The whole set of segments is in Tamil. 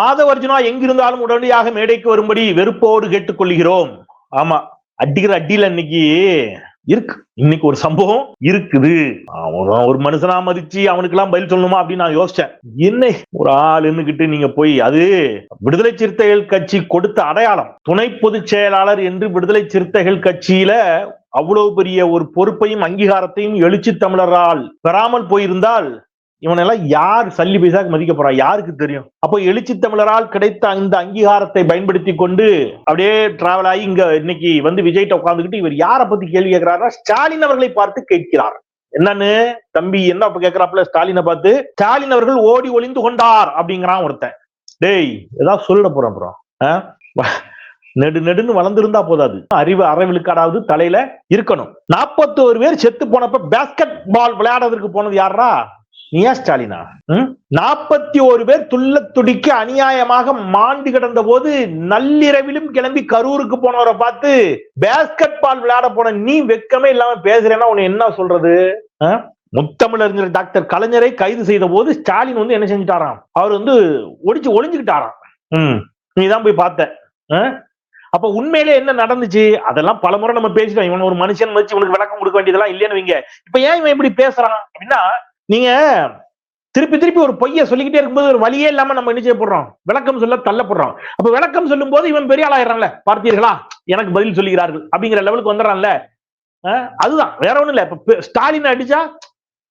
ஆதவர்ஜுனா எங்கிருந்தாலும் உடனடியாக மேடைக்கு வரும்படி வெறுப்போடு கேட்டுக்கொள்கிறோம். ஆமா அடிக்கிற அடியில இன்னைக்கு இருக்கு. இன்னைக்கு ஒரு சம்பவம் இருக்குது. அவன் ஒரு மனுஷனா மதிச்சு அவனுக்கு எல்லாம் பதில் சொல்லணுமா அப்படின்னு நான் யோசிச்சேன். என்ன ஒரு ஆள் இருந்துகிட்டு நீங்க போய் அது விடுதலை சிறுத்தைகள் கட்சி கொடுத்த அடையாளம். துணை பொதுச் செயலாளர் என்று விடுதலை சிறுத்தைகள் கட்சியில அவ்வளவு பெரிய ஒரு பொறுப்பையும் அங்கீகாரத்தையும் எழுச்சி தமிழரால் பெறாமல் போயிருந்தால் இவனெல்லாம் யார் சல்லி பைசாக்கு மதிக்க போறான் யாருக்கு தெரியும்? அப்போ எழுச்சி தமிழரால் கிடைத்த அந்த அங்கீகாரத்தை பயன்படுத்தி கொண்டு அப்படியே டிராவல் ஆகி இங்க இன்னைக்கு வந்து விஜய்கிட்ட உட்காந்துக்கிட்டு இவர் யாரை பத்தி கேள்வி கேட்கிறாரா ஸ்டாலின் அவர்களை பார்த்து கேட்கிறார். என்னன்னு? தம்பி என்ன அப்ப கேட்கிறாப்புல? ஸ்டாலினை பார்த்து ஸ்டாலின் அவர்கள் ஓடி ஒளிந்து கொண்டார் அப்படிங்கிறான் ஒருத்தன். டேய் ஏதாவது சொல்லிட போறேன் அப்புறம் ஆ? நெடு நெடுன்னு வளர்ந்திருந்தா போதாது. அறிவு அறவிழுக்காடாவது தலையில இருக்கணும். நாற்பத்தோரு பேர் செத்து போனப்ப பேஸ்கெட் பால் விளையாடுறதுக்கு போனது யாரா நீயா ஸ்டாலினா? நாற்பத்தி ஒரு பேர் துள்ள துடிக்க அநியாயமாக மாண்டு கிடந்த போது நள்ளிரவிலும் கிளம்பி கரூருக்கு போனவரை பார்த்து பேஸ்கெட் பால் விளையாட போன நீ வெக்கமே இல்லாம பேசுறேன்னா உன்னை என்ன சொல்றது? ஆ? முத்தமிழறிஞர் டாக்டர் கலைஞரை கைது செய்த போது ஸ்டாலின் வந்து என்ன செஞ்சுட்டாராம்? அவர் வந்து ஒடிச்சு ஒளிஞ்சுக்கிட்டாராம். ம். நீதான் போய் பார்த்த. ஆ? அப்ப உண்மையிலே என்ன நடந்துச்சு? அதெல்லாம் பலமுறை நம்ம பேசிட்டோம். இவன் ஒரு மனுஷன் வச்சு இவனுக்கு விளக்கம் கொடுக்க வேண்டியதெல்லாம் இல்லைன்னு வைங்க. இப்ப ஏன் இவன் இப்படி பேசுறான்? அப்படின்னா நீங்க திருப்பி திருப்பி ஒரு பொய்ய சொல்லிக்கிட்டே இருக்கும்போது ஒரு வழியே இல்லாம நம்ம என்ன செய்ய போடுறோம் விளக்கம் சொல்ல தள்ளப்படுறோம். அப்ப விளக்கம் சொல்லும் போது இவன் பெரிய ஆளாயிடுறான்ல. பார்த்தீர்களா? எனக்கு பதில் சொல்லுகிறார்கள் அப்படிங்கிற லெவலுக்கு வந்துடுறான்ல. அதுதான். வேற ஒண்ணும் இல்ல. இப்ப பெ- ஸ்டாலின் அடிச்சா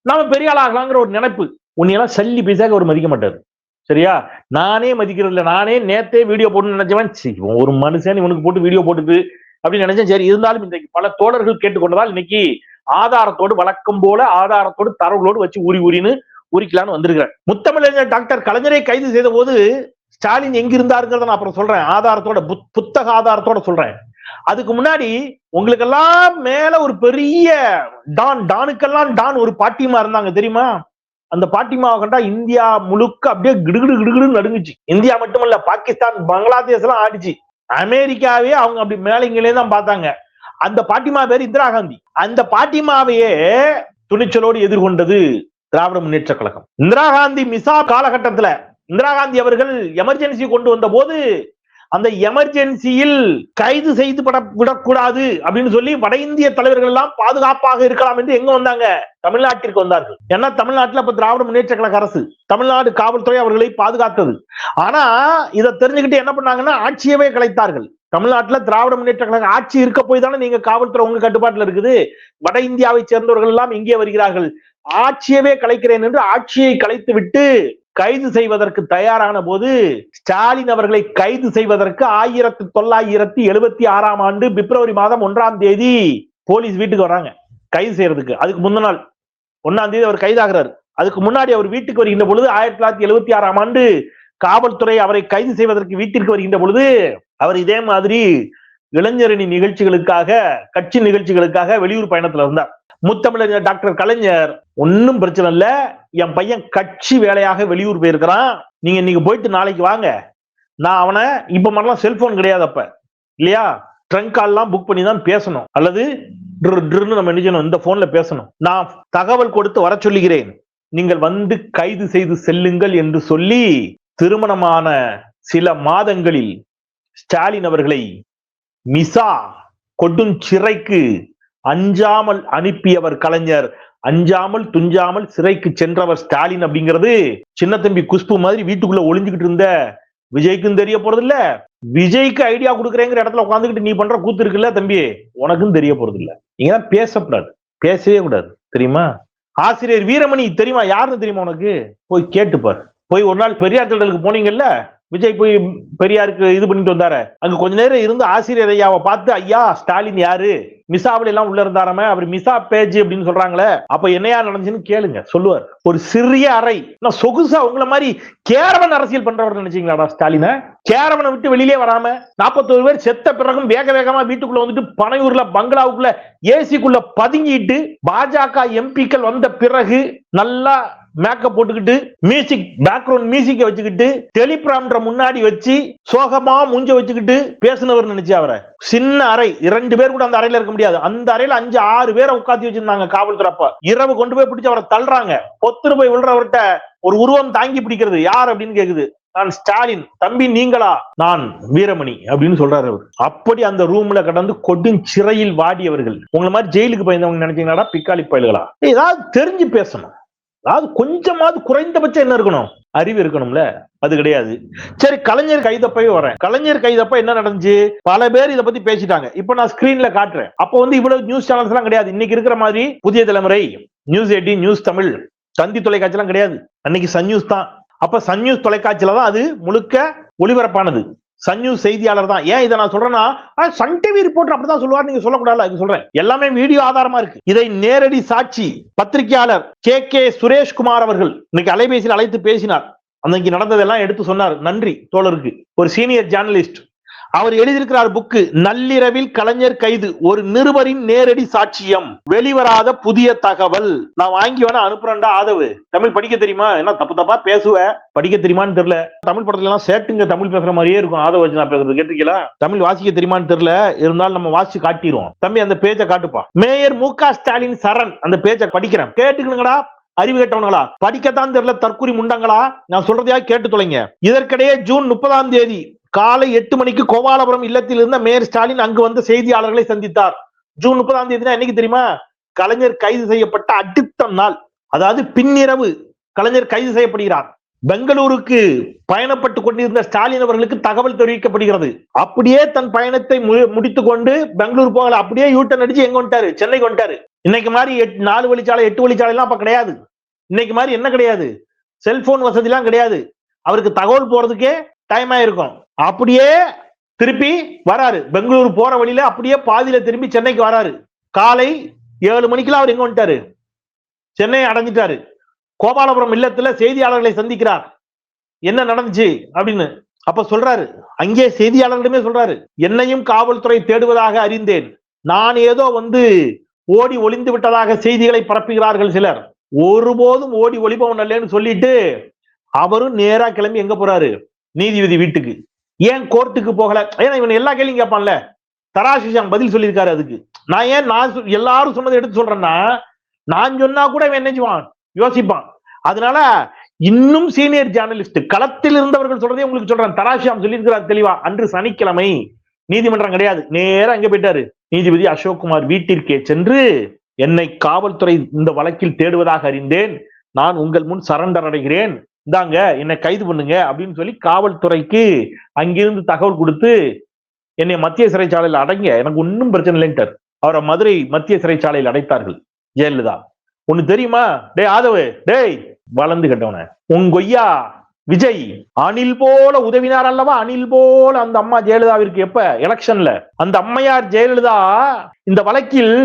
நாம பெரிய ஆளாகலாங்கிற ஒரு நினைப்பு. உன்னையெல்லாம் சல்லி பைசாக அவர் மதிக்க மாட்டாரு. சரியா? நானே மதிக்கிறது இல்லை நானே நேத்தே வீடியோ போட்டு நினைச்சவன் ஒரு மனுஷன் இவனுக்கு போட்டு வீடியோ போட்டுட்டு அப்படின்னு நினைச்சேன். சரி இருந்தாலும் இன்றைக்கு பல தோழர்கள் கேட்டுக்கொண்டதால் இன்னைக்கு ஆதாரத்தோடு வழக்கம் போல ஆதாரத்தோடு தரவுகளோடு வச்சு ஊறி ஊறின்னு உரிக்கலான்னு வந்திருக்கிறேன். முத்தமிழறிஞர் டாக்டர் கலைஞரை கைது செய்த போது ஸ்டாலின் எங்க இருந்தாருங்கிறத நான் அப்புறம் சொல்றேன். ஆதாரத்தோட புத்- புத்தக ஆதாரத்தோட சொல்றேன். அதுக்கு முன்னாடி உங்களுக்கெல்லாம் மேல ஒரு பெரிய டான் டானுக்கெல்லாம் டான் ஒரு பாட்டிமா இருந்தாங்க தெரியுமா? அந்த பாட்டிமாவை கண்டா இந்தியா முழுக்க அப்படியே கிடுகிடு கிடுகிடுன்னு நடுங்குச்சு. இந்தியா மட்டுமல்ல பாகிஸ்தான் பங்களாதேஷ் எல்லாம் ஆடிச்சு. அமெரிக்காவே அவங்க அப்படி மேலைங்களே தான் பார்த்தாங்க. அந்த பாட்டிமா பேர் இந்திரா காந்தி. அந்த பாட்டிமாவையே துணிச்சலோடு எதிர்கொண்டது திராவிட முன்னேற்ற கழகம். இந்திரா காந்தி மிசா காலகட்டத்துல இந்திரா காந்தி அவர்கள் எமர்ஜென்சி கொண்டு வந்த போது அந்த எமர்ஜென்சியில் கைது செய்து பட விடக்கூடாது அப்படின்னு சொல்லி வட இந்திய தலைவர்கள் எல்லாம் பாதுகாப்பாக இருக்கலாம் என்று எங்க வந்தாங்க? தமிழ்நாட்டிற்கு வந்தார்கள். ஏன்னா தமிழ்நாட்டில் அப்ப திராவிட முன்னேற்ற கழக அரசு தமிழ்நாடு காவல்துறை அவர்களை பாதுகாத்தது. ஆனா இதை தெரிஞ்சுக்கிட்டு என்ன பண்ணாங்கன்னா ஆட்சியவே கலைத்தார்கள். தமிழ்நாட்டில் திராவிட முன்னேற்ற கழக ஆட்சி இருக்க போய் தானே நீங்க காவல்துறை உங்க கட்டுப்பாட்டில் இருக்குது. வட இந்தியாவை சேர்ந்தவர்கள் எல்லாம் இங்கே வருகிறார்கள். ஆட்சியவே கலைக்கிறேன் என்று ஆட்சியை கலைத்து விட்டு கைது செய்வதற்கு தயாரான போது ஸ்டாலின் அவர்களை கைது செய்வதற்கு ஆயிரத்தி தொள்ளாயிரத்தி எழுபத்தி ஆறாம் ஆண்டு பிப்ரவரி மாதம் ஒன்றாம் தேதி போலீஸ் வீட்டுக்கு வராங்க கைது செய்யறதுக்கு. அதுக்கு முந்தின நாள் ஒன்னாம் தேதி அவர் கைதாகிறார். அதுக்கு முன்னாடி அவர் வீட்டுக்கு வருகின்ற பொழுது ஆயிரத்தி தொள்ளாயிரத்தி எழுபத்தி ஆறாம் ஆண்டு காவல்துறை அவரை கைது செய்வதற்கு வீட்டிற்கு வருகின்ற பொழுது அவர் இதே மாதிரி இளைஞரணி நிகழ்ச்சிகளுக்காக கட்சி நிகழ்ச்சிகளுக்காக வெளியூர் பயணத்துல இருந்தார். முத்தமிழர் டாக்டர் கலைஞர். ஒன்னும் பிரச்சனை இல்ல. என் பையன் கட்சி வேலையாக வெளியூர் போயிருக்கிறான். நீங்க இன்னைக்கு போயிட்டு நாளைக்கு வாங்க. நான் அவனை இப்ப மாதிரிலாம் செல்போன் கிடையாது அப்ப. இல்லையா? ட்ரங்க் கால்லாம் புக் பண்ணி தான் பேசணும். அல்லது ட்ரு- ட்ருன்னு நம்ம என்ன இந்த போன்ல பேசணும். நான் தகவல் கொடுத்து வர சொல்லுகிறேன். நீங்கள் வந்து கைது செய்து செல்லுங்கள் என்று சொல்லி திருமணமான சில மாதங்களில் ஸ்டாலின் அவர்களை மிசா கொடும் சிறைக்கு அஞ்சாமல் அனுப்பியவர் கலைஞர். அஞ்சாமல் துஞ்சாமல் சிறைக்கு சென்றவர் ஸ்டாலின் அப்படிங்கிறது சின்ன தம்பி குஷ்பு மாதிரி வீட்டுக்குள்ள ஒளிஞ்சுக்கிட்டு இருந்த விஜய்க்கும் தெரிய போறது இல்ல விஜய்க்கு ஐடியா கொடுக்குறேங்கிற இடத்துல உட்காந்துக்கிட்டு நீ பண்ற கூத்து இருக்குல்ல தம்பி? உனக்கும் தெரிய போறது இல்ல நீங்க தான் பேசக்கூடாது பேசவே கூடாது. தெரியுமா? ஆசிரியர் வீரமணி தெரியுமா? யாருன்னு தெரியுமா உனக்கு? போய் கேட்டுப்பார். போய் ஒரு நாள் பெரியார் திடலுக்கு போனீங்கல்ல? விஜய் போய் பெரியாருக்கு இது பண்ணிட்டு வந்தாரு. அங்க கொஞ்ச நேரம் இருந்து ஆசிரியர் ஐயாவை பார்த்து ஐயா ஸ்டாலின் யாரு? மிசாவில எல்லாம் உள்ள இருந்தாராம அவர் மிசா பேஜ் அப்படின்னு சொல்றாங்களே. அப்ப என்னையா நடந்துச்சுன்னு கேளுங்க. சொல்லுவார். ஒரு சிறிய அறை. நான் சொகுசா உங்களை மாதிரி கேரவன் அரசியல் பண்றவர் நினைச்சீங்களாடா ஸ்டாலின? கேரவனை விட்டு வெளியிலே வராம நாற்பத்தோரு பேர் செத்த பிறகும் வேக வேகமா வீட்டுக்குள்ள வந்துட்டு பனையூர்ல பங்களாவுக்குள்ள ஏசிக்குள்ள பதுங்கிட்டு பாஜக எம்பிக்கள் வந்த பிறகு நல்லா மேக்கப் போட்டுக்கிட்டு மியூசிக் பேக்ரவுண்ட் மியூசிக்கை வச்சுக்கிட்டு டெலிபிராம்டர் முன்னாடி வச்சு சோகமா மூஞ்ச வச்சுக்கிட்டு பேசினவர் நினைச்சு அவரை. சின்ன அறை இரண்டு பேர் கூட அந்த அறையில இருக்க முடியாது. அந்த அறையில அஞ்சு ஆறு பேரை உட்காந்து வச்சிருந்தாங்க காவல்துறைப்ப. இரவு கொண்டு போய் பிடிச்சு அவரை தள்ளுறாங்க. பொத்துரு போய் விழுறவர்கிட்ட ஒரு உருவம் தாங்கி பிடிக்கிறது. யார் அப்படின்னு கேக்குது. நான் ஸ்டாலின். தம்பி நீங்களா? நான் வீரமணி அப்படின்னு சொல்றாரு அவர். அப்படி அந்த ரூம்ல கடந்து கொடும் சிறையில் வாடியவர்கள். உங்களை மாதிரி ஜெயிலுக்கு பயந்தவங்க நினைச்சீங்கன்னா பிக்காளி பயல்களா? ஏதாவது தெரிஞ்சு பேசணும். அதாவது கொஞ்சமாவது குறைந்தபட்சம் என்ன இருக்கணும்? அறிவு இருக்கணும்ல? அது கிடையாது. சரி கலைஞர் கைதப்பவே வரேன். கலைஞர் கைதப்ப என்ன நடந்துச்சு? பல பேர் இதை பத்தி பேசிட்டாங்க. இப்ப நான் ஸ்கிரீன்ல காட்டுறேன். அப்போ வந்து இவ்வளவு நியூஸ் சேனல்ஸ் எல்லாம் கிடையாது. இன்னைக்கு இருக்கிற மாதிரி Puthiya Thalaimurai news eighteen news Tamil Thanthi தொலைக்காட்சி எல்லாம் கிடையாது. அன்னைக்கு சன் நியூஸ் தான். அப்ப சன் நியூஸ் தொலைக்காட்சியில தான் அது முழுக்க ஒளிபரப்பானது. சன் நியூஸ் செய்தியாளர் தான். ஏன் இதை நான் சொல்றேன்னா சன் டிவி ரிப்போர்ட் அப்படிதான் சொல்லுவார் நீங்க சொல்லக்கூடாது சொல்றேன். எல்லாமே வீடியோ ஆதாரமா இருக்கு. இதை நேரடி சாட்சி பத்திரிகையாளர் கே. கே. சுரேஷ்குமார் அவர்கள் இன்னைக்கு அலைபேசியில் அழைத்து பேசினார். அன்னைக்கு நடந்ததெல்லாம் எடுத்து சொன்னார். நன்றி தோழருக்கு. ஒரு சீனியர் ஜேர்னலிஸ்ட் அவர் எழுதியிருக்கிறார் புக்கு நள்ளிரவில் கலைஞர் கைது ஒரு நிருபரின் நேரடி சாட்சியம் வெளிவராத புதிய தகவல். நான் வாங்கி வேணா அனுப்புறேன்டா ஆதவு. தமிழ் படிக்க தெரியுமா? என்ன தப்பு தப்பா பேசுவ? படிக்க தெரியுமான்னு தெரியல. தமிழ் படத்துல எல்லாம் சேட்டுங்க தமிழ் பேசுற மாதிரியே இருக்கும் ஆதவ வச்சு நான் பேசுறது கேட்டிருக்கீங்களா? தமிழ் வாசிக்க தெரியுமான்னு தெரியல இருந்தாலும் நம்ம வாசிச்சு காட்டிடுவோம் தம்பி அந்த பேஜை காட்டுப்பா. மேயர் மு. ஸ்டாலின் சரண் அந்த பேஜை படிக்கிறேன். கேட்டுக்கணுங்களா அறிவு கேட்டவங்களா படிக்கத்தான் தெரியல தற்குறி முண்டங்களா? நான் சொல்றதையா கேட்டு தொலைங்க. இதற்கிடையே ஜூன் முப்பதாம் தேதி காலை எட்டு மணிக்கு கோபாலபுரம் இல்லத்தில் இருந்த மேயர் ஸ்டாலின் அங்கு வந்த செய்தியாளர்களை சந்தித்தார். ஜூன் முப்பதாம் தேதினா என்னைக்கு தெரியுமா? கலைஞர் கைது செய்யப்பட்ட அடுத்த நாள். அதாவது பின்னிரவு கலைஞர் கைது செய்யப்படுகிறார். பெங்களூருக்கு பயணப்பட்டு கொண்டிருந்த ஸ்டாலின் அவர்களுக்கு தகவல் தெரிவிக்கப்படுகிறது. அப்படியே தன் பயணத்தை மு- கொண்டு பெங்களூர் போகல. அப்படியே யூட்டன் அடிச்சு எங்க வந்துட்டாரு? சென்னைக்கு வந்துட்டாரு. இன்னைக்கு மாதிரி எட்டு நாலு வழிச்சாலை எட்டு வழிச்சாலை எல்லாம் அப்ப கிடையாது. இன்னைக்கு மாதிரி என்ன கிடையாது? செல்போன் வசதி எல்லாம் கிடையாது. அவருக்கு தகவல் போறதுக்கே டைம் ஆயிருக்கும். அப்படியே திருப்பி வராரு. பெங்களூர் போற வழியில அப்படியே பாதியில திரும்பி சென்னைக்கு வராரு. காலை ஏழு மணிக்கெல்லாம் அவர் எங்க வந்துட்டாரு? சென்னையை அடைஞ்சிட்டாரு. கோபாலபுரம் இல்லத்துல செய்தியாளர்களை சந்திக்கிறார். என்ன நடந்துச்சு? அப்படின்னு அப்ப சொல்றாரு. அங்கே செய்தியாளர்களிடமே சொல்றாரு. என்னையும் காவல்துறை தேடுவதாக அறிந்தேன். நான் ஏதோ வந்து ஓடி ஒளிந்து விட்டதாக செய்திகளை பரப்புகிறார்கள் சிலர். ஒருபோதும் ஓடி ஒளிபவன் அல்லேன்னு சொல்லிட்டு அவரும் நேரா கிளம்பி எங்க போறாரு? நீதிபதி வீட்டுக்கு. ஏன் கோர்ட்டுக்கு போகல? ஏன்னா இவன் எல்லா கேள்வியும் கேட்பான்ல. தராசிஷாம் பதில் சொல்லியிருக்காரு அதுக்கு. நான் ஏன் நான் எல்லாரும் சொன்னதை எடுத்து சொல்றேன்னா நான் சொன்னா கூட இவன் என்னச்சுவான் யோசிப்பான். அதனால இன்னும் சீனியர் ஜேர்னலிஸ்ட் களத்தில் இருந்தவர்கள் சொல்றதே உங்களுக்கு சொல்றேன். தராசியாம் சொல்லியிருக்கிறார் தெளிவா. அன்று சனிக்கிழமை நீதிமன்றம் கிடையாது. நேரம் அங்க போயிட்டாரு. நீதிபதி அசோக்குமார் வீட்டிற்கே சென்று என்னை காவல்துறை இந்த வழக்கில் தேடுவதாக அறிந்தேன். நான் உங்கள் முன் சரண்டர் அடைகிறேன். இந்தாங்க என்னை கைது பண்ணுங்க அப்படின்னு சொல்லி காவல்துறைக்கு அங்கிருந்து தகவல் கொடுத்து என்னை மத்திய சிறைச்சாலையில் அடைங்க எனக்கு ஒன்றும் பிரச்சனை இல்லைன்ட்டார் அவரை மதுரை மத்திய சிறைச்சாலையில் அடைத்தார்கள். ஜெயலலிதா ஒண்ணு தெரியுமா? டேய் ஆதவு டேய் வளர்ந்து கட்டவன. உன் கொய்யா விஜய் அணில் போல உதவினார் அல்லவா? அணில் போல அந்த அம்மா ஜெயலலிதாவிற்கு எப்ப? எலெக்ஷன்ல. அந்த அம்மையார் ஜெயலலிதா இந்த வழக்கில்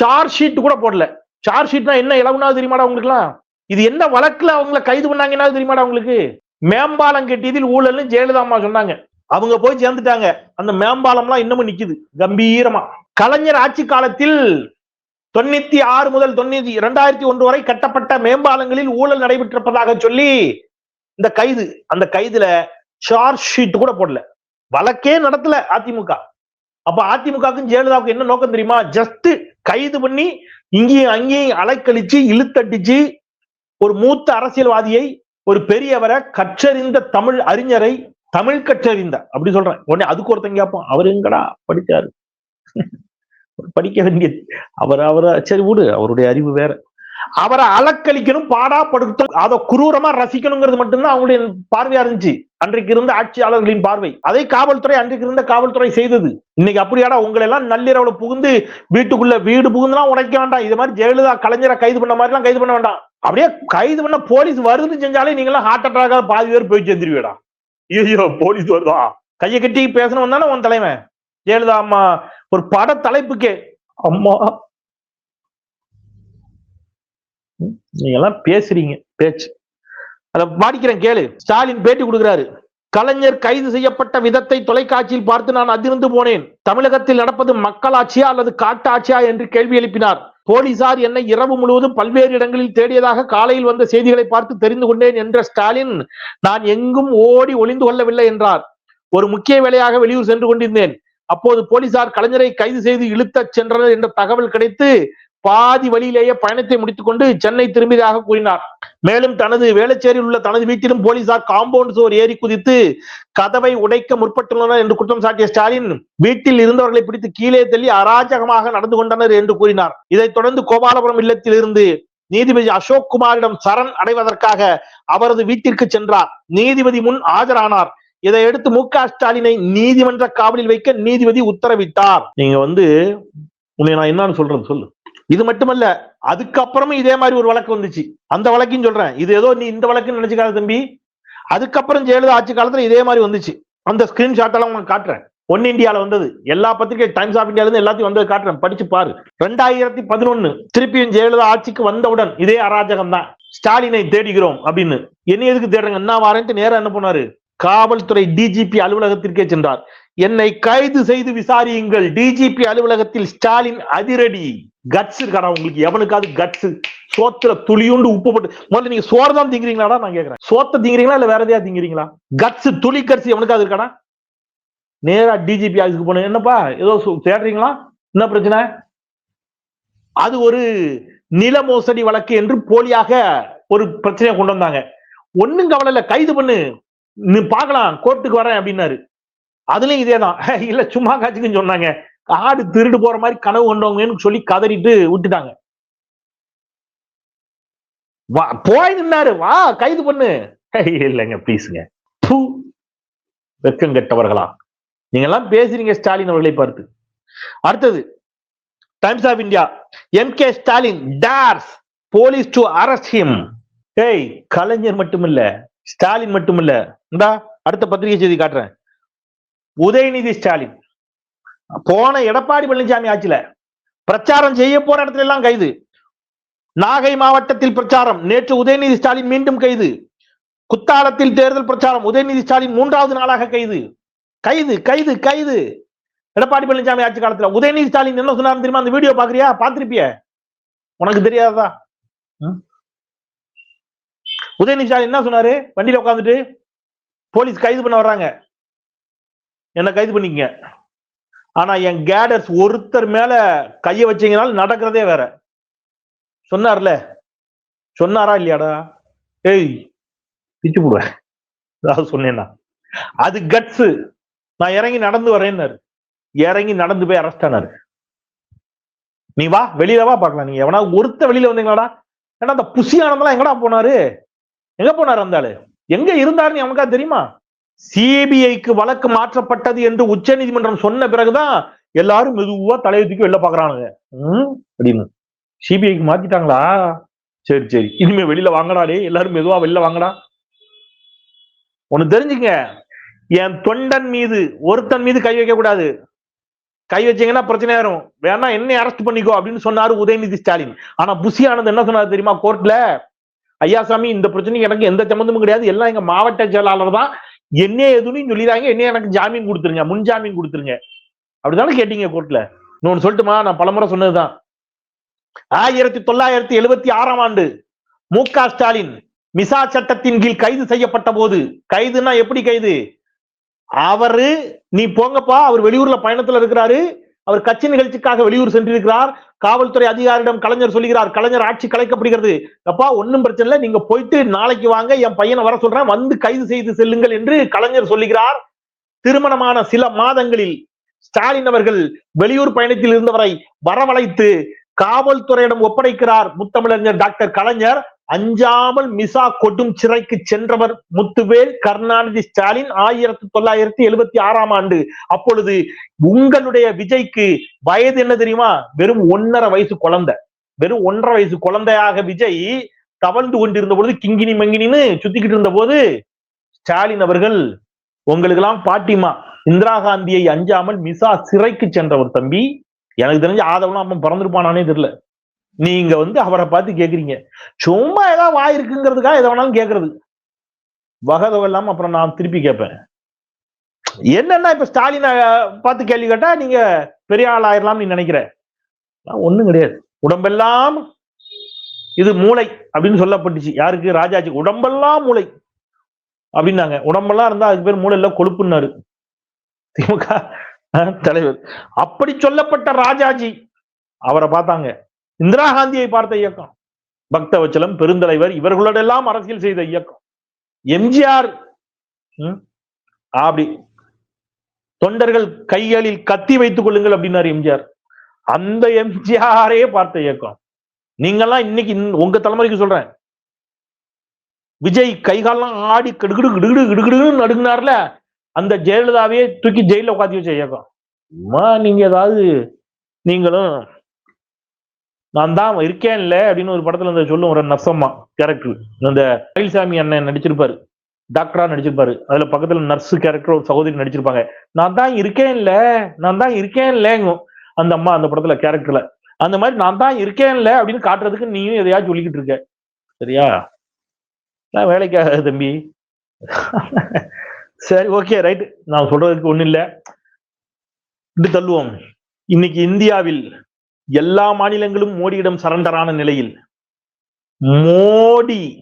சார்ஜ் ஷீட் கூட போடல. சார்ஜ் ஷீட்னா என்ன இளவுனாவது தெரியுமாடா உங்களுக்குலாம் இது என்ன வழக்குல அவங்கள கைது பண்ணாங்கன்னா தெரியுமாடா உங்களுக்கு? மேம்பாலம் கட்டியதில் ஊழல்னு ஜெயலலிதா அம்மா சொன்னாங்க. அவங்க போய் சேர்ந்துட்டாங்க. அந்த மேம்பாலம்லாம் இன்னமும் நிக்குது கம்பீரமா. கலைஞர் ஆட்சி காலத்தில் தொண்ணூத்தி ஆறு முதல் தொண்ணூத்தி இரண்டாயிரத்தி ஒன்று வரை கட்டப்பட்ட மேம்பாலங்களில் ஊழல் நடைபெற்றிருப்பதாக சொல்லி இந்த கைது அந்த கைதுல சார்ஜ் ஷீட் கூட போடல. வழக்கே நடத்தல அதிமுக. அப்ப அதிமுகவுக்கும் ஜெயலலிதாவுக்கு என்ன நோக்கம் தெரியுமா? ஜஸ்ட் கைது பண்ணி இங்கேயும் அங்கேயும் அலைக்கழிச்சு இழுத்தடிச்சு ஒரு மூத்த அரசியல்வாதியை ஒரு பெரியவரை கற்றறிந்த தமிழ் அறிஞரை தமிழ் கற்றறிந்த அப்படி சொல்றேன். உடனே அதுக்கு ஒருத்தன் கேட்போம் அவர் எங்கடா படிச்சாரு? படிக்க வேண்டிய அவர் அவரை சரி விடு அவருடைய அறிவு வேற. அவரை அலக்களிக்கணும் படுத்தும் அதை குரூரமா ரசிக்கணுங்கிறது மட்டும்தான் அவங்களுடைய பார்வையா இருந்துச்சு. அன்றைக்கு இருந்த ஆட்சியாளர்களின் பார்வை. அதை காவல்துறை அன்றைக்கு இருந்த காவல்துறை செய்தது. இன்னைக்கு அப்படியாடா உங்களை எல்லாம் நள்ளிரவுல புகுந்து வீட்டுக்குள்ள வீடு புகுந்துலாம் உடைக்க வேண்டாம். இது மாதிரி ஜெயலலிதா கலைஞரை கைது பண்ண மாதிரி எல்லாம் கைது பண்ண வேண்டாம். அப்படியே கைது பண்ண போலீஸ் வருதுன்னு செஞ்சாலே நீங்களாம் ஹார்ட் அட்டாக்காக பாதி பேர் போய் சேர்ந்துருவீடா. ஐயோ போலீஸ் வருதா? கையை கட்டி பேசணும் தானே உன் தலைவன் ஜெயலலிதா அம்மா ஒரு பட தலைப்புக்கே. அம்மா. ம், நீங்க எல்லாம் பேசுறீங்க பேச்சு. அத பாடிக்கிறேன் கேளு. ஸ்டாலின் பேட்டி கொடுக்குறாரு. கலைஞர் கைது செய்யப்பட்ட விதத்தை தொலைக்காட்சியில் பார்த்து நான் அதிர்ந்து போனேன். தமிழகத்தில் நடப்பது மக்களாட்சியா அல்லது காட்டாட்சியா என்று கேள்வி எழுப்பினார். போலீசார் என்னை இரவு முழுவதும் பல்வேறு இடங்களில் தேடியதாக காலையில் வந்த செய்திகளை பார்த்து தெரிந்து கொண்டேன் என்ற ஸ்டாலின் நான் எங்கும் ஓடி ஒளிந்து கொள்ளவில்லை என்றார். ஒரு முக்கிய வேலையாக வெளியூர் சென்று கொண்டிருந்தேன். அப்போது போலீசார் கலைஞரை கைது செய்து இழுத்தச் சென்றனர் என்ற தகவல் கிடைத்து பாதி வழியிலேயே பயணத்தை முடித்துக்கொண்டு சென்னை திரும்பியதாக கூறினார். மேலும் தனது வேளச்சேரியில் உள்ள தனது வீட்டிலும் போலீசார் காம்பவுண்ட் சுவர் ஏறி குதித்து கதவை உடைக்க முற்பட்டுள்ளனர் என்று குற்றம் சாட்டிய ஸ்டாலின் வீட்டில் இருந்தவர்களை பிடித்து கீழே தள்ளி அராஜகமாக நடந்து கொண்டனர் என்று கூறினார். இதைத் தொடர்ந்து கோபாலபுரம் இல்லத்தில் இருந்து நீதிபதி அசோக் குமாரிடம் சரண் அடைவதற்காக அவரது வீட்டிற்கு சென்றார். நீதிபதி முன் ஆஜரானார். இதையடுத்து மு க ஸ்டாலினை நீதிமன்ற காவலில் வைக்க நீதிபதி உத்தரவிட்டார். நீங்க வந்து உன்னை நான் என்னன்னு சொல்றது சொல்லு. இது மட்டுமல்ல அதுக்கப்புறமும் இதே மாதிரி ஒரு வழக்கு வந்துச்சு. அந்த வழக்கையும் சொல்றேன். இது ஏதோ நீ இந்த வழக்குன்னு நினைச்சுக்காத தம்பி. அதுக்கப்புறம் ஜெயலலிதா ஆட்சி காலத்துல இதே மாதிரி வந்துச்சு. அந்த ஸ்கிரீன்ஷாட் எல்லாம் உனக்கு காட்டுறேன். ஒன் இந்தியால வந்தது. எல்லா பத்திரிகை டைம்ஸ் ஆஃப் இந்தியால இருந்து எல்லாத்தையும் வந்தது காட்டுறேன். படிச்சு பாரு. ரெண்டாயிரத்தி பதினொன்னு திருப்பியும் ஜெயலலிதா ஆட்சிக்கு வந்தவுடன் இதே அராஜகம் தான். ஸ்டாலினை தேடுகிறோம் அப்படின்னு. என்ன எதுக்கு தேடுறாங்க? என்ன வாரன்ட்டு நேரா என்ன பண்ணாரு காவல்துறை டிஜிபி அலுவலகத்திற்கே சென்றார். என்னை கைது செய்து விசாரியுங்கள். டிஜிபி அலுவலகத்தில் ஸ்டாலின் அதிரடி. கட்ஸ் இருக்காடா உங்களுக்கு எவனுக்காவது கட்ஸ் சோத்துல துளியுண்டு உப்பு போட்டு முதல்ல நீங்க சோறு தான் திங்கிறீங்களாடா? நான் கேட்கறேன் சோத்த திங்கிறீங்களா? இல்ல வேற எதையா திங்கிறீங்களா? கட்ஸ் துளி கட்ஸ் எவனுக்காவது இருக்காடா? நேரா டிஜிபி ஆஃபீஸ்க்கு போன என்னப்பா? ஏதோ தேடுறீங்களா? என்ன பிரச்சனை? அது ஒரு நில மோசடி வழக்கு என்று போலியாக ஒரு பிரச்சனையை கொண்டு வந்தாங்க. ஒன்னும் கவலை இல்ல. கைது பண்ணு. நீ பார்க்கலாம். கோர்ட்டுக்கு வரேன் அப்படின்னாரு. அதுலயும் இதேதான். இல்ல சும்மா காட்சிக்குன்னு சொன்னாங்க. ஆடு திருடு போற மாதிரி கனவு கொண்டவங்கன்னு சொல்லி கதறிட்டு விட்டுட்டாங்க. வா போய் நின்னாரு. வா கைது பண்ணு. இல்லைங்க ப்ளீஸுங்க வெக்கம் கெட்டவர்களா. நீங்க எல்லாம் பேசுறீங்க ஸ்டாலின் அவர்களை பார்த்து. அடுத்தது Times of India M K Stalin dares police to arrest him ஏய் கலைஞர் மட்டுமில்ல ஸ்டாலின் மட்டுமில்ல. இந்தா அடுத்த பத்திரிகை செய்தி காட்டுறேன். உதயநிதி ஸ்டாலின். போன எடப்பாடி பழனிசாமி ஆட்சியில பிரச்சாரம் செய்ய போற இடத்துல எல்லாம் கைது. நாகை மாவட்டத்தில் பிரச்சாரம் நேற்று உதயநிதி ஸ்டாலின் மீண்டும் கைது. குத்தாலத்தில் தேர்தல் பிரச்சாரம் உதயநிதி ஸ்டாலின் மூன்றாவது நாளாக கைது. கைது கைது கைது. எடப்பாடி பழனிசாமி ஆட்சி காலத்துல உதயநிதி ஸ்டாலின் என்ன சொன்னாரு தெரியுமா? அந்த வீடியோ பாக்குறியா பாத்திருப்பிய உனக்கு தெரியாதா? உதயநிதி ஸ்டாலின் என்ன சொன்னாரு? வண்டியில உட்காந்துட்டு போலீஸ் கைது பண்ண வர்றாங்க. என்னை கைது பண்ணிக்கங்க? ஆனா என் கேடர்ஸ் ஒருத்தர் மேல கையை வச்சீங்கனால நடக்கிறதே வேற. சொன்னார்ல? சொன்னாரா இல்லையாடா? ஏய் பிச்சு போடுவேன் அதாவது சொன்னேன்னா. அது கட்ஸ் நான் இறங்கி நடந்து வரேன்னாரு. இறங்கி நடந்து போய் அரெஸ்ட் ஆனாரு. நீ வா வெளியில வா பார்க்கலாம். நீங்க எவனா ஒருத்த வெளியில வந்தீங்களாடா? ஏன்னா அந்த புசியானதெல்லாம் எங்கடா போனாரு? எங்க போனாரு அந்த ஆளு? எங்க இருந்தாருன்னு அவனுக்கா தெரியுமா? சிபிஐக்கு வழக்கு மாற்றப்பட்டது என்று உச்ச நீதிமன்றம் சொன்ன பிறகுதான் எல்லாரும் மெதுவா தலையை தூக்கி வெளில பாக்குறானுங்க. அப்படின்னு. சிபிஐக்கு மாத்திட்டாங்களா? சரி சரி. இனிமே வெளியில வாங்கடாடே எல்லாரும் மெதுவா வெளில வாங்கடா. ஒண்ணு தெரிஞ்சுங்க. என் தொண்டன் மீது ஒருத்தன் மீது கை வைக்க கூடாது. கை வச்சீங்கன்னா பிரச்சனை ஆயிரும். வேணா என்னை அரெஸ்ட் பண்ணிக்கோ அப்படின்னு சொன்னாரு உதயநிதி ஸ்டாலின். ஆனா புசி ஆனந்த் என்ன சொன்னாரு தெரியுமா கோர்ட்ல ஐயாசாமி இந்த பிரச்சனைக்கு எனக்கு எந்த சம்மந்தமும் கிடையாது. எல்லாம் எங்க மாவட்ட செயலாளர் தான். என்ன எதுன்னு சொல்லிடுறாங்க என்ன எனக்கு ஜாமீன் கொடுத்துருங்க. முன் ஜாமீன் கொடுத்துருங்க. அப்படிதானே கேட்டீங்க கோர்ட்ல? இன்னொன்னு சொல்லட்டுமா? நான் பலமுறை சொன்னதுதான். ஆயிரத்தி தொள்ளாயிரத்தி எழுபத்தி ஆறாம் ஆண்டு மு க ஸ்டாலின் மிசா சட்டத்தின் கீழ் கைது செய்யப்பட்ட போது கைதுன்னா எப்படி கைது? அவரு நீ போங்கப்பா அவர் வெளியூர்ல பயணத்துல இருக்கிறாரு. அவர் கட்சி நிகழ்ச்சிக்காக வெளியூர் சென்றிருக்கிறார். காவல்துறை அதிகாரியிடம் கலைஞர் சொல்லுகிறார் கலைஞர் ஆட்சி கலைக்கப்படுகிறது. அப்பா ஒன்னும் பிரச்சனை இல்லை. நீங்க போயிட்டு நாளைக்கு வாங்க. என் பையனை வர சொல்றேன். வந்து கைது செய்து செல்லுங்கள் என்று கலைஞர் சொல்லுகிறார். திருமணமான சில மாதங்களில் ஸ்டாலின் அவர்கள் வெளியூர் பயணத்தில் இருந்தவரை வரவழைத்து காவல்துறையிடம் ஒப்படைக்கிறார் முத்தமிழறிஞர் டாக்டர் கலைஞர். அஞ்சாமல் மிசா கொடும் சிறைக்கு சென்றவர் முத்துவேல் கருணாநிதி ஸ்டாலின் ஆயிரத்தி தொள்ளாயிரத்தி எழுபத்தி ஆறாம் ஆண்டு. அப்பொழுது உங்களுடைய விஜய்க்கு வயது என்ன தெரியுமா? வெறும் ஒன்னரை வயசு குழந்தை. வெறும் ஒன்றரை வயசு குழந்தையாக விஜய் தவழ்ந்து கொண்டிருந்த பொழுது கிங்கினி மங்கினின்னு சுத்திக்கிட்டு இருந்த போது ஸ்டாலின் அவர்கள் உங்களுக்கெல்லாம் பாட்டிமா இந்திரா காந்தியை அஞ்சாமல் மிசா சிறைக்கு சென்றவர் தம்பி. எனக்கு தெரிஞ்சு ஆதவனா அவன் பிறந்திருப்பானானே தெரியல. நீங்க வந்து அவரை பார்த்து கேக்குறீங்க. சும்மா ஏதாவது வாய் இருக்குங்கிறதுக்காக எதை வேணாலும் கேக்குறது. வகதவ இல்லாம அப்புறம் நான் திருப்பி கேட்பேன் என்னன்னா இப்ப ஸ்டாலினை பார்த்து கேள்வி கேட்டா நீங்க பெரிய ஆள் ஆயிரலாம் நீ நினைக்கிற. ஒண்ணும் கிடையாது. உடம்பெல்லாம் இது மூளை அப்படின்னு சொல்லப்பட்டுச்சு. யாருக்கு? ராஜாஜி. உடம்பெல்லாம் மூளை அப்படின்னாங்க. உடம்பெல்லாம் இருந்தா அதுக்கு பேர் மூளை இல்ல கொழுப்புன்னாரு. திமுக தலைவர். அப்படி சொல்லப்பட்ட ராஜாஜி அவரை பார்த்தாங்க. இந்திரா காந்தியை பார்த்த இயக்கம் பக்தவச்சலம் பெருந்தலைவர் இவர்களோடெல்லாம் அரசியல் செய்த இயக்கம். எம்ஜிஆர் அப்படி தொண்டர்கள் கைகளில் கத்தி வைத்துக் கொள்ளுங்கள் அப்படின்னாரு எம்ஜிஆர். அந்த எம்ஜிஆரே பார்த்த இயக்கம். நீங்கெல்லாம் இன்னைக்கு உங்க தலைமுறைக்கு சொல்றேன். விஜய் கைகாலெல்லாம் ஆடி கிடுகிடு கிடுகிடு கிடுகிடுன்னு நடுங்கினார்ல அந்த ஜெயலலிதாவே தூக்கி ஜெயில உட்காந்து வச்ச இயக்கம். அம்மா நீங்க ஏதாவது நீங்களும் நான் தான் இருக்கேன்ல அப்படின்னு ஒரு படத்துல இந்த சொல்லும் ஒரு நர்சம்மா கேரக்டர் இந்த பயில்சாமி அண்ணன் நடிச்சிருப்பாரு. டாக்டரா நடிச்சிருப்பாரு. அதுல பக்கத்துல நர்ஸ் கேரக்டர் ஒரு சகோதரி நடிச்சிருப்பாங்க. நான் தான் இருக்கேன்ல நான் தான் இருக்கேன்லங்கும் அந்த அம்மா அந்த படத்துல கேரக்டர்ல அந்த மாதிரி நான் தான் இருக்கேன் இல்லை அப்படின்னு காட்டுறதுக்கு நீயும் எதையாச்சும் சொல்லிக்கிட்டு இருக்க? சரியா? நான் வேலைக்காக தம்பி. சரி ஓகே ரைட் நான் சொல்றதுக்கு ஒன்றும் இல்லை. இப்படி தள்ளுவோம். இன்னைக்கு இந்தியாவில் எல்லா மாநிலங்களும் மோடியிடம் சரண்டரான நிலையில். மோடி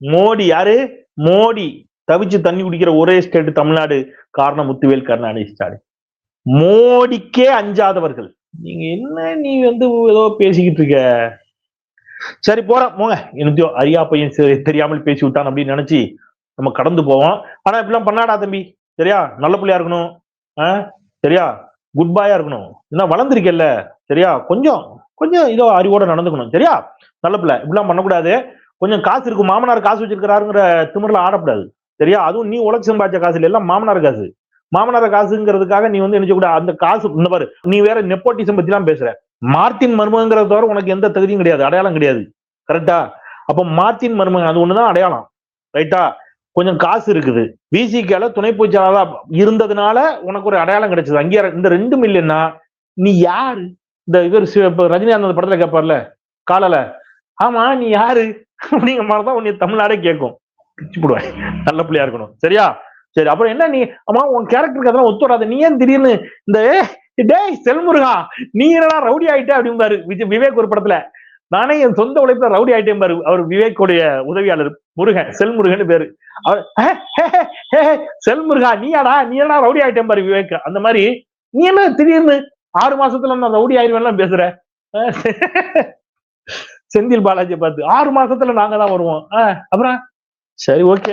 மோடி யாரு? மோடி. தவிச்சு தண்ணி குடிக்கிற ஒரே ஸ்டேட் தமிழ்நாடு காரணம் முத்துவேல் கருணாநிதி ஸ்டாலின். மோடிக்கே அஞ்சாதவர்கள். நீங்க என்ன நீ வந்து ஏதோ பேசிக்கிட்டு இருக்க? சரி போறோம் போங்க. என்னத்தையோ அரியா பையன் தெரியாமல் பேசி விட்டான் அப்படின்னு நினைச்சு நம்ம கடந்து போவோம். ஆனா இப்படிலாம் பண்ணாடா தம்பி. சரியா? நல்ல பிள்ளையா இருக்கணும். ஆஹ் சரியா? குட் பாயா இருக்கணும். என்ன வளர்ந்துருக்கல்ல? சரியா? கொஞ்சம் கொஞ்சம் இதோ அறிவோட நடந்துக்கணும். சரியா? நல்ல பிள்ளை. இப்படிலாம் பண்ணக்கூடாது. கொஞ்சம் காசு இருக்கும் மாமனார் காசு வச்சிருக்கிறாருங்கிற திமிரில் ஆடக்கூடாது சரியா? அதுவும் நீ உழைச்சி சம்பாதிச்ச காசு இல்லை எல்லாம் மாமனார் காசு. மாமனார் காசுங்கிறதுக்காக நீ வந்து என்ன கூட அந்த காசு இந்த பாரு நீ வேற நெப்போட்டிசம் பத்தி எல்லாம் பேசுற. மார்த்தின் மருமகங்கிறத தவிர உனக்கு எந்த தகுதியும் கிடையாது. அடையாளம் கிடையாது. கரெக்டா அப்ப மார்த்தின் மருமகன் அது ஒண்ணுதான் அடையாளம். ரைட்டா கொஞ்சம் காசு இருக்குது. விசிகால துணை பொதுச்செயலாளரா இருந்ததுனால உனக்கு ஒரு அடையாளம் கிடைச்சது. அங்கீகாரம் இந்த ரெண்டும் இல்லைன்னா நீ யாரு? இந்த இவர் இப்போ ரஜினிகாந்த் அந்த படத்துல கேட்பார்ல காலல ஆமா நீ யாரு? அப்படிங்கிற மாதிரிதான் உன்னை தமிழ்நாடே கேட்கும் பிச்சு போடுவேன் நல்ல பிள்ளையா இருக்கணும். சரியா? சரி அப்புறம் என்ன நீ அம்மா உன் கேரக்டருக்கு அதெல்லாம் ஒத்து வராது நீ ஏன் திடீர்னு இந்த டேய் செல்முருகா நீ என்னடா ரவுடி ஆயிட்ட? அப்படிம்பாரு விஜய் விவேக் ஒரு படத்துல. நானே என் சொந்த உழைப்புல ரவுடி ஆயிட்டேன் பாரு. அவர் விவேக்குடைய உதவியாளர் முருகன் செல்முருகன் பேரு. அவர் "ஹே, ஹே, செல்முருகா நீயாடா நீ என்னடா ரவுடி ஆயிட்டேன் பாரு விவேக். அந்த மாதிரி நீ என்ன திடீர்னு ஆறு மாசத்துல நான் ரவுடி ஆயிருவேன்லாம் பேசுற. செந்தில் பாலாஜியை பார்த்து ஆறு மாசத்துல நாங்க தான் வருவோம். அப்புறம் சரி ஓகே.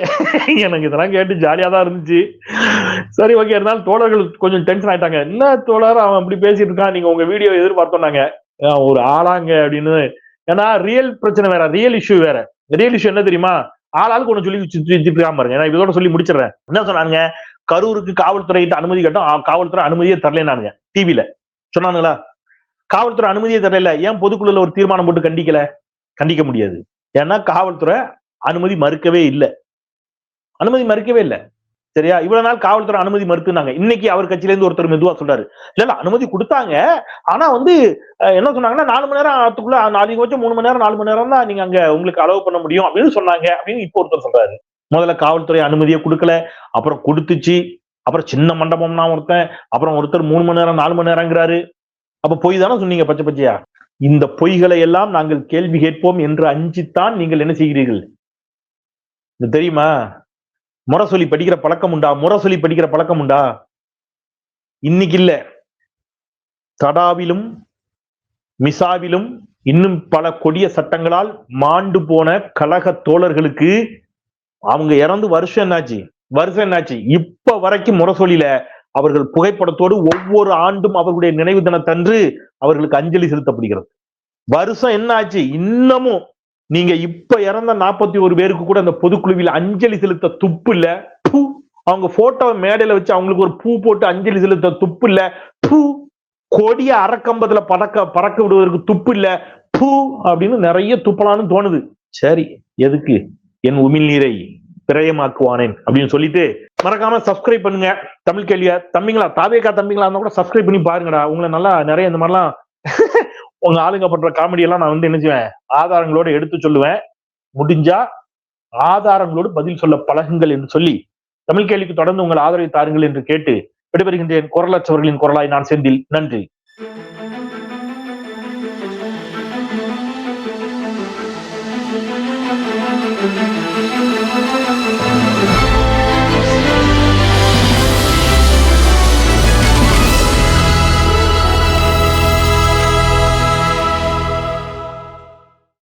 எனக்கு இதெல்லாம் கேட்டு ஜாலியா தான் இருந்துச்சு. சரி ஓகே இருந்தாலும் தோழர்கள் கொஞ்சம் டென்ஷன் ஆயிட்டாங்க. என்ன தோழர் அவன் அப்படி பேசிட்டு இருக்கான் நீங்க உங்க வீடியோ எதிர்பார்த்தோம் நாங்க. ஒரு ஆளாங்க அப்படின்னு. ஏன்னா ரியல் பிரச்சனை வேற ரியல் இஷ்யூ வேற. ரியல் இஷ்யூ என்ன தெரியுமா? ஆளாளுக்கு ஒண்ணு சொல்லி சுத்திட்டு இருக்காம பாருங்க. ஏன்னா இதோட சொல்லி முடிச்சிடுறேன். என்ன சொன்னாங்க கரூருக்கு காவல்துறை கிட்ட அனுமதி கேட்டோம். காவல்துறை அனுமதியே தரலைன்னானுங்க டிவில சொன்னானுங்களா? காவல்துறை அனுமதியை தரல. ஏன் பொதுக்குழுல ஒரு தீர்மானம் போட்டு கண்டிக்கல? கண்டிக்க முடியாது. ஏன்னா காவல்துறை அனுமதி மறுக்கவே இல்லை. அனுமதி மறுக்கவே இல்லை. சரியா? இவ்வளவு நாள் காவல்துறை அனுமதி மறுத்துனாங்க இன்னைக்கு அவர் கட்சியில இருந்து ஒருத்தர் மெதுவா சொல்றாரு. இல்ல இல்ல அனுமதி கொடுத்தாங்க. ஆனா வந்து என்ன சொன்னாங்கன்னா நாலு மணி நேரம் அதுக்குள்ள அதிகபட்சம் மூணு மணி நேரம் நாலு மணி நேரம் தான் நீங்க அங்க உங்களுக்கு அலோவ் பண்ண முடியும் அப்படின்னு சொன்னாங்க அப்படின்னு இப்போ ஒருத்தர் சொல்றாரு. முதல்ல காவல்துறை அனுமதியை கொடுக்கல. அப்புறம் கொடுத்துச்சு. அப்புறம் சின்ன மண்டபம்னா ஒருத்தன் அப்புறம் ஒருத்தர் மூணு மணி நேரம் நாலு மணி நேரங்கிறாரு. அப்ப பொய் தானே சொன்னீங்க பச்சை பச்சையா? இந்த பொய்களை எல்லாம் நாங்கள் கேள்வி கேட்போம் என்று அஞ்சித்தான் நீங்கள் என்ன செய்கிறீர்கள்? இது தெரியுமா? முரசொலி படிக்கிற பழக்கம் உண்டா? முரசொலி படிக்கிற பழக்கம் உண்டா? இன்னைக்கு இல்ல. தடாவிலும் மிசாவிலும் இன்னும் பல கொடிய சட்டங்களால் மாண்டு போன கழக தோழர்களுக்கு அவங்க இறந்து வருஷம் என்னாச்சு? வருஷம் என்னாச்சு? இப்ப வரைக்கும் முரசொலியில அவர்கள் புகைப்படத்தோடு ஒவ்வொரு ஆண்டும் அவர்களுடைய நினைவு தினத்தன்று அவர்களுக்கு அஞ்சலி செலுத்தப்படுகிறது. வருஷம் என்ன ஆச்சு இன்னமும் நீங்க இப்ப இறந்த நாற்பத்தி ஒரு பேருக்கு கூட அந்த பொதுக்குழுவில் அஞ்சலி செலுத்த துப்பு இல்ல. பூ அவங்க போட்டோ மேடையில வச்சு அவங்களுக்கு ஒரு பூ போட்டு அஞ்சலி செலுத்த துப்பு இல்ல. பூ கொடிய அறக்கம்பத்துல பறக்க பறக்க விடுவதற்கு துப்பு இல்ல. பூ அப்படின்னு நிறைய துப்பலான்னு தோணுது. சரி எதுக்கு? என் உமிழ்நீரை பிரயமாக்குவானேன் அப்படின்னு சொல்லிட்டு மறக்காம சப்ஸ்கிரைப் பண்ணுங்க. தமிழ் கேள்வியா? தம்பிங்களா? தாவேக்கா தம்பிங்களா இருந்தா கூட சப்ஸ்கிரைப் பண்ணி பாருங்கடா. உங்களை நல்லா நிறைய இந்த மாதிரிலாம் உங்க ஆளுங்க பண்ற காமெடி எல்லாம் நான் வந்து என்ன செய்வேன்? ஆதாரங்களோட எடுத்து சொல்லுவேன். முடிஞ்சா ஆதாரங்களோடு பதில் சொல்ல பழகுங்கள் என்று சொல்லி தமிழ் கேள்விக்கு தொடர்ந்து உங்கள் ஆதரவை தாருங்கள் என்று கேட்டு விடைபெறுகின்றேன். குரலற்றவர்களின் குரலாய் நான் செந்தில். நன்றி.